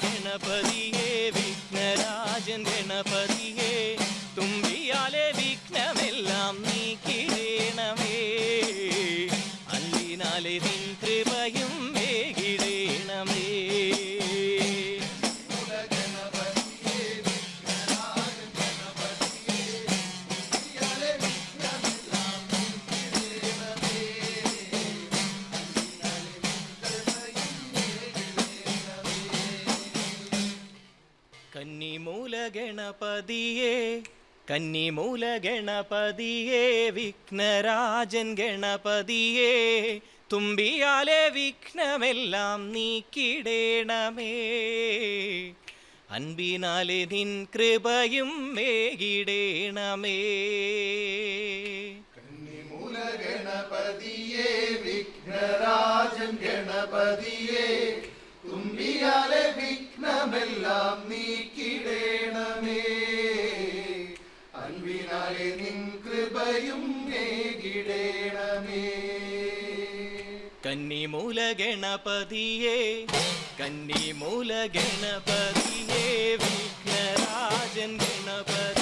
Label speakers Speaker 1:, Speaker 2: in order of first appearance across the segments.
Speaker 1: ഗണപതിയേ വിഘ്നരാജൻ ഗണപതിയേ തുമ്പിയാലെ വിഘ്നമെല്ലാം നീക്കിടേണമേ ഗണപതിയേ കന്നിമൂല ഗണപതിയേ വിഘ്നരാജൻ ഗണപതിയേ തുമ്പിയാലെ വിഘ്നമെല്ലാം നീക്കിടേണമേ. അൻപിനാലെ നിൻ കൃപയും മേകിടേണമേ.
Speaker 2: കന്നിമൂല ഗണപതിയേ വിഘ്നരാജൻ ഗണപതിയേ തുമ്പിയാലെ വിഘ്നമെല്ലാം നീക്കിടേണമേ. അൻപിനാലെ നിൻ കൃപയും നേകിടേണമേ
Speaker 1: കന്നിമൂല ഗണപതിയേ കന്നിമൂല ഗണപതിയേ വിഘ്നരാജൻ ഗണപതിയേ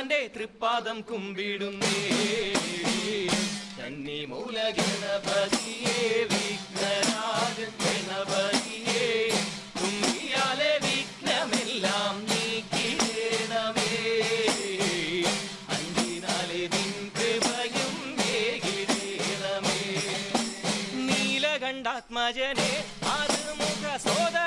Speaker 1: ഭഗവാന്റെ തൃപ്പാദം കുമ്പിടുന്നേ. കന്നി മൂല ഗണപതിയേ വിഘ്നരാജൻ ഗണപതിയേ തുമ്പിയാലെ വിഘ്നമെല്ലാം നീക്കിടേണമേ. അഞ്ചിനാലെ നിൻ കൃപയും നീലകണ്ഠാത്മജനെ ആറുമുഖ സോദരനൻ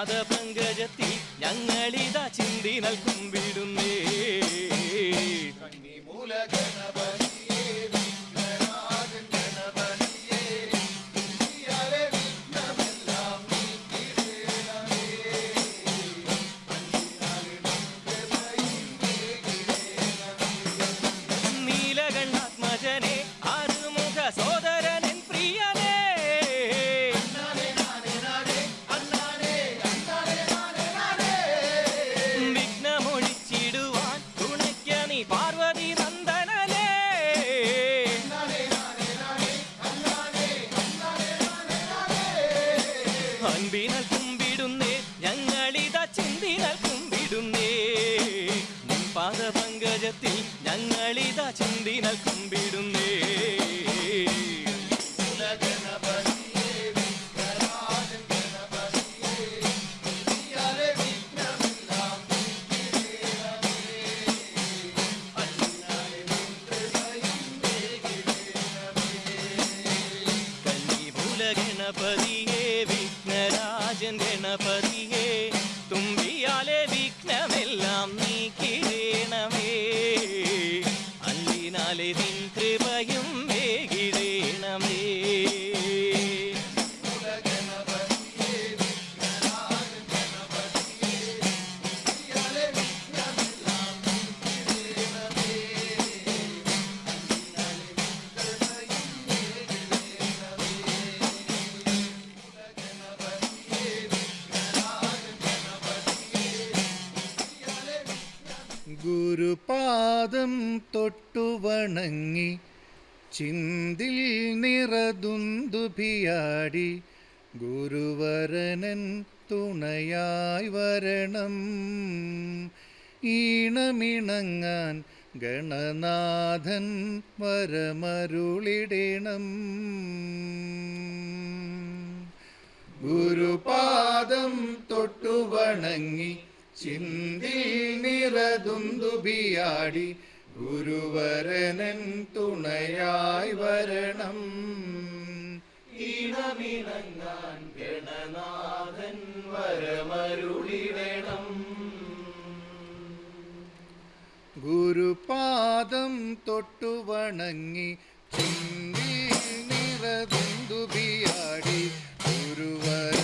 Speaker 1: നിൻ പാദ ഞങ്ങളിതാ ചിന്തി നൽകും
Speaker 2: വിടുന്നേ. ഗണപതിയേ വിഘ്നരാജൻ
Speaker 1: അൻപിനാൽ കുമ്പിടുന്നേ ഞങ്ങളിതാ ചിന്തിനാൽ കുമ്പിടുന്നേ. മുൻപാദ പങ്കജത്തിൽ ഞങ്ങളിതാ ചിന്തിനാൽ കുമ്പിടുന്നേ.
Speaker 3: പാദം തൊട്ടുവണങ്ങി ചിന്തിൽ നിറതുന്തുഭിയാടി ഗുരുവരനൻ തുണയായി വരണം. ഈണമിണങ്ങാൻ ഗണനാഥൻ വരമരുളിടണം. ഗുരുപാദം തൊട്ടുവണങ്ങി ചിന്തി നിറതുന്തുബിയാടി ഗുരുവരനൻ തുണയായി വരണം. ഗണനാഥൻ വരമരുളിടണം ഗുരുപാദം തൊട്ടു വണങ്ങി ചിന്തി നിറതുന്തുബിയാടി
Speaker 2: ഗുരുവര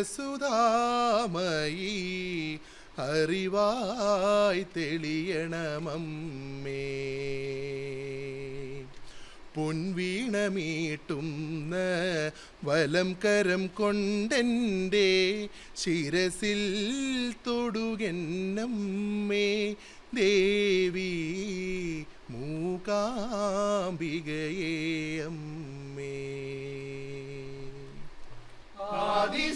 Speaker 2: നാഥസുധാമയി അറിവായി തെളിയണമമ്മേ. പൊൻവീണമീട്ടുന്ന വലം കരം കൊണ്ടെന്റെ ശിരസിൽ തൊടുകന്നമ്മേ. ദേവി മൂകാംബികയേ അമ്മേ.
Speaker 4: ആദിസ്വരൂപിണി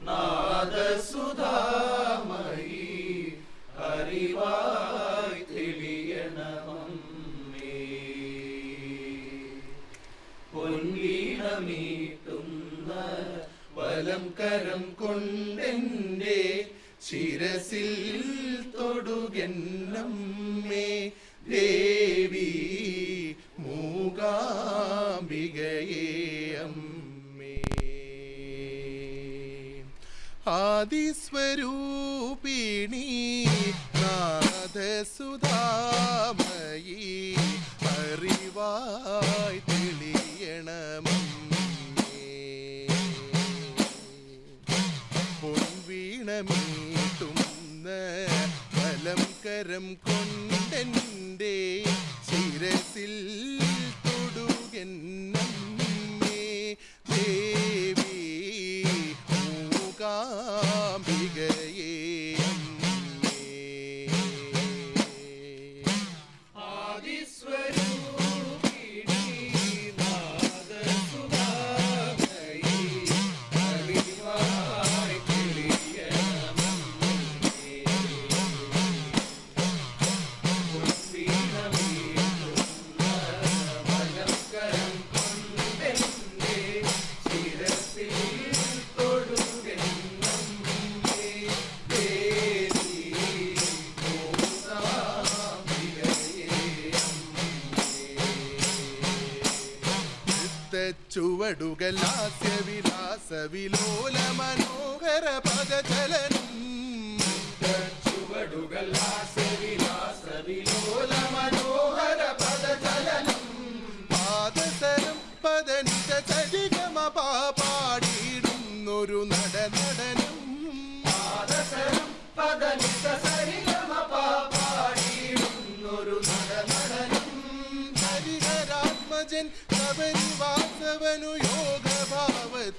Speaker 4: നാദസുധാമയി അറിവായി തെളിയണമമ്മേ. പൊൻവീണമീട്ടുന്ന
Speaker 2: വലം കരം കൊണ്ടെന്റെ ശിരസിൽ തൊടുകന്നമ്മേ ദേവി ആദിസ്വരൂപിണി നാഥസുധാമയി അറിവായി തെളിയണമേ. പൊൻവീണമീട്ടുന്ന വലം കരം കൊണ്ടെന്റെ ശിരസിൽ ചുവടുകൾ ഹാസ്യവിലാസ വിലോല മനോഹര പദചലനം
Speaker 4: ചുവടുകൾ വിലോല മനോഹര പദചലനം
Speaker 2: പാദസരം പദനിത ചരികമ പാടിയിടുന്നൊരു നടനടനം
Speaker 4: പാദസരം പദനിത സരികമ പാടിയിടുന്നൊരു നടനടനം
Speaker 2: ഹരിഹരാത്മജൻ ശബരിവാസവനു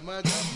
Speaker 2: maga.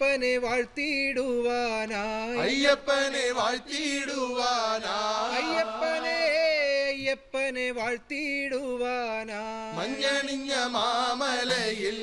Speaker 2: അയ്യപ്പനെ വാഴ്ത്തിയിടുവാനായി.
Speaker 5: അയ്യപ്പനെ വാഴ്ത്തിയിടുവാനായി.
Speaker 2: അയ്യപ്പനെ അയ്യപ്പനെ വാഴ്ത്തിയിടുവാനായി.
Speaker 5: മഞ്ഞണിഞ്ഞ മാമലയിൽ